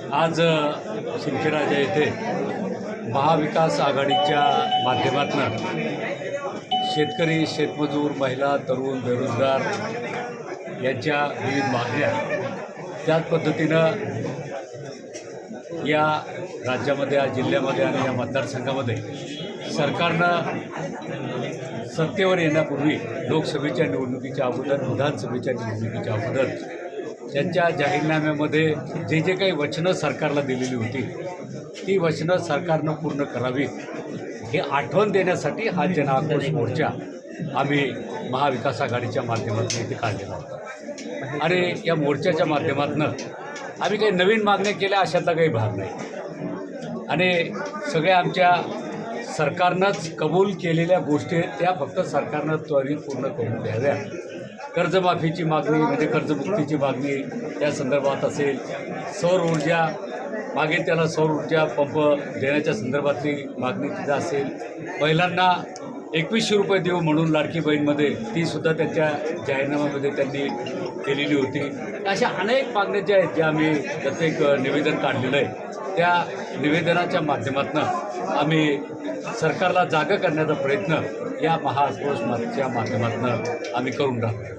आज अ, येथे महाविकास आघाडीच्या माध्यमातून शेतकरी शेतमजूर महिला तरुण बेरोजगार यांच्या विविध मागण्या त्याच पद्धतीनं या राज्यामध्ये या जिल्ह्यामध्ये आणि या मतदारसंघामध्ये सरकारनं सत्तेवर येण्यापूर्वी लोकसभेच्या निवडणुकीच्या अगोदर विधानसभेच्या निवडणुकीच्या अगोदर त्यांच्या जाहीरनाम्यामध्ये जे जे काही वचनं सरकारला दिलेली होती ती वचनं सरकारनं पूर्ण करावीत. हे आठवण देण्यासाठी हा जनआक्रोश मोर्चा आम्ही महाविकास आघाडीच्या माध्यमातून इथे काढलेला होता. आणि या मोर्चाच्या माध्यमातून आम्ही काही नवीन मागण्या केल्या अशातला काही भाग नाही. आणि सगळ्या आमच्या सरकारनंच कबूल केलेल्या गोष्टी त्या फक्त सरकारनं त्वरित पूर्ण करून द्याव्या कर्जमाफीची मागणी म्हणजे कर्जमुक्तीची मागणी त्या संदर्भात असेल. सौर ऊर्जा मागे त्याला सौर ऊर्जा पंप देण्याच्या संदर्भातली मागणी तिथं असेल. महिलांना एकवीसशे रुपये देऊ म्हणून लाडकी बहीणमध्ये तीसुद्धा त्यांच्या जाहीरनाम्यामध्ये त्यांनी केलेली होती. अशा अनेक मागण्या ज्या आहेत ज्या आम्ही प्रत्येक निवेदन काढलेलं आहे त्या निवेदनाच्या माध्यमातून आम्ही सरकारला जागं करण्याचा प्रयत्न या महाआक्रोश मार्चच्या माध्यमातून आम्ही करून राहतो